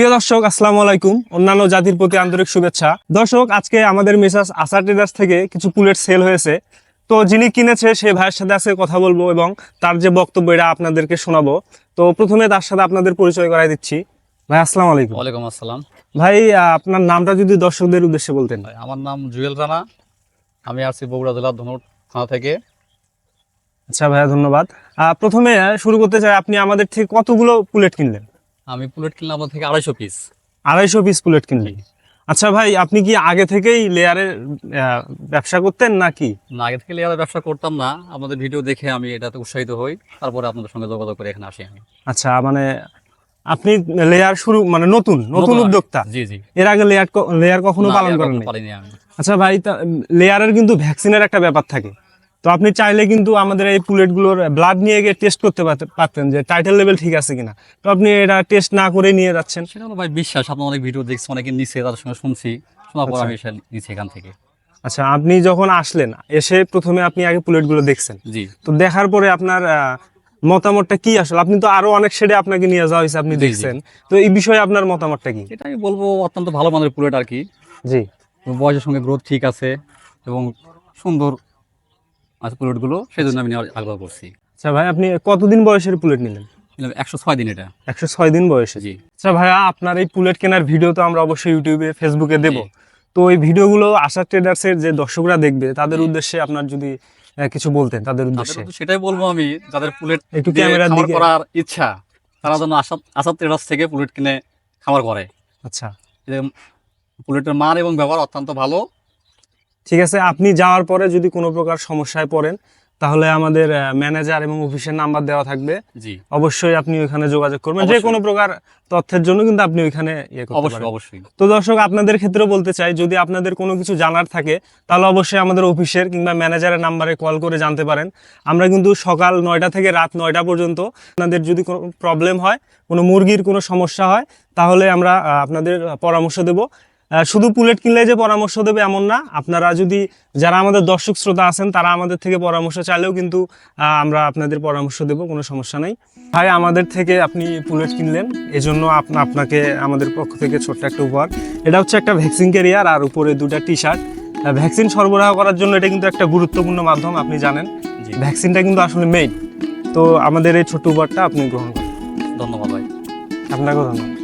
প্রিয় দর্শক আসসালামু আলাইকুম। অন্যান্য জাতির প্রতি আন্তরিক শুভেচ্ছা। দর্শক আজকে আমাদের মেসাস আসার ট্রেডার্স থেকে কিছু পুলেট সেল হয়েছে। তো যিনি কিনেছে সেই ভাইয়ের সাথে আজকে কথা বলব এবং তার যে বক্তব্য এটা আপনাদেরকে শোনাবো। তো প্রথমে তার সাথে আপনাদের পরিচয় করাই দিচ্ছি। ভাই আসসালামু আলাইকুম। ওয়ালাইকুম আসসালাম। ভাই আপনার নামটা যদি দর্শকদের উদ্দেশ্যে বলতেন। ভাই, আমার নাম জুয়েল রানা। আমি আসছি বগুড়া জেলার ধনুর থানা থেকে। আচ্ছা ভাইয়া ধন্যবাদ। প্রথমে শুরু করতে চাই আপনি আমাদের থেকে কতগুলো পুলেট কিনলেন? আমি পুলেট কিনলাম আপনার থেকে আড়াইশো পিস আড়াইশো পিস পুলেট কিনলেন? আচ্ছা ভাই আপনি কি আগে থেকেই লেয়ারের ব্যবসা করতেন নাকি? না আগে থেকে লেয়ারের ব্যবসা করতাম না। আপনাদের ভিডিও দেখে আমি এটাতে উৎসাহিত হই। তারপরে আপনাদের সঙ্গে যোগাযোগ করে এখানে আসি আমি। আচ্ছা মানে আপনি লেয়ার শুরু মানে নতুন নতুন উদ্যোক্তা। জি জি। এর আগে লেয়ার লেয়ার কখনো পালন করেন আচ্ছা ভাই লেয়ারের কিন্তু ভ্যাকসিনের একটা ব্যাপার থাকে। তো আপনি চাইলে কিন্তু আমাদের এই পুলেটগুলোর ব্লাড নিয়ে গিয়ে টেস্ট করতে পারতেন যে টাইটেল লেভেল ঠিক আছে কিনা। তো আপনি এটা টেস্ট না করে নিয়ে যাচ্ছেন। সেটা হলো ভাই বিশ্বাস আপনার অনেক ভিডিও দেখছি অনেকে নিচে তাদের সঙ্গে শুনছি শোনার পর আচ্ছা। আমি নিচে এখান থেকে। আচ্ছা আপনি যখন আসলেন এসে প্রথমে আপনি আগে পুলেটগুলো দেখছেন। জি। তো দেখার পরে আপনার মতামতটা কি আসলে? আপনি তো আরও অনেক শেডে আপনাকে নিয়ে যাওয়া হয়েছে আপনি। দেখছেন। তো এই বিষয়ে আপনার মতামতটা কি? এটা আমি বলব অত্যন্ত ভালো মানের পুলেট আর কি। জি। বয়সের সঙ্গে গ্রোথ ঠিক আছে এবং সুন্দর আছে পুলেটগুলো সেই জন্য আমি আগ্রহ করছি। আচ্ছা ভাই আপনি কতদিন বয়সের পুলেট নিলেন? একশো ছয় দিন এটা। একশো ছয় দিন বয়সে? জি। আচ্ছা ভাইয়া আপনার এই পুলেট কেনার ভিডিও তো আমরা অবশ্যই ইউটিউবে ফেসবুকে দেব। তো এই ভিডিওগুলো আশা ট্রেডার্সের যে দর্শকরা দেখবে তাদের উদ্দেশ্যে আপনার যদি কিছু বলতেন তাদের উদ্দেশ্যে। সেটাই বলব আমি যাদের পুলেট একটু দিয়ে দিকে। করার ইচ্ছা তারা যেন আসাদ আসাদ ট্রেডার্স থেকে পুলেট কিনে খামার করে। আচ্ছা। পুলেটের মান এবং ব্যবহার অত্যন্ত ভালো। ঠিক আছে আপনি যাওয়ার পরে যদি কোনো প্রকার সমস্যায় পড়েন তাহলে আমাদের ম্যানেজার এবং অফিসের নাম্বার দেওয়া থাকবে। জি। অবশ্যই আপনি ওইখানে যোগাযোগ করবেন। যে কোনো প্রকার তথ্যের জন্য কিন্তু আপনি ওইখানে ইয়ে করতে অবশ্যই পারেন। অবশ্যই। তো দর্শক আপনাদের ক্ষেত্রে বলতে চাই যদি আপনাদের কোনো কিছু জানার থাকে তাহলে অবশ্যই আমাদের অফিসের কিংবা ম্যানেজারের নাম্বারে কল করে জানতে পারেন। আমরা কিন্তু সকাল নয়টা থেকে রাত নয়টা পর্যন্ত আপনাদের যদি কোনো প্রবলেম হয় কোনো মুরগির কোনো সমস্যা হয় তাহলে আমরা আপনাদের পরামর্শ দেব। শুধু পুলেট কিনলে যে পরামর্শ দেবে এমন না। আপনারা যদি যারা আমাদের দর্শক শ্রোতা আছেন তারা আমাদের থেকে পরামর্শ চাইলেও কিন্তু আমরা আপনাদের পরামর্শ দেব কোনো সমস্যা নেই। ভাই আমাদের থেকে আপনি পুলেট কিনলেন এজন্য আপনা আপনাকে আমাদের পক্ষ থেকে ছোট্ট একটা উপহার। এটা হচ্ছে একটা ভ্যাকসিন ক্যারিয়ার আর উপরে দুটা টি শার্ট ভ্যাকসিন সরবরাহ করার জন্য এটা কিন্তু একটা গুরুত্বপূর্ণ মাধ্যম আপনি জানেন। জি। ভ্যাকসিনটা কিন্তু আসলে মেইন। তো আমাদের এই ছোট্ট উপহারটা আপনি গ্রহণ করুন। ধন্যবাদ ভাই। আপনাকেও ধন্যবাদ।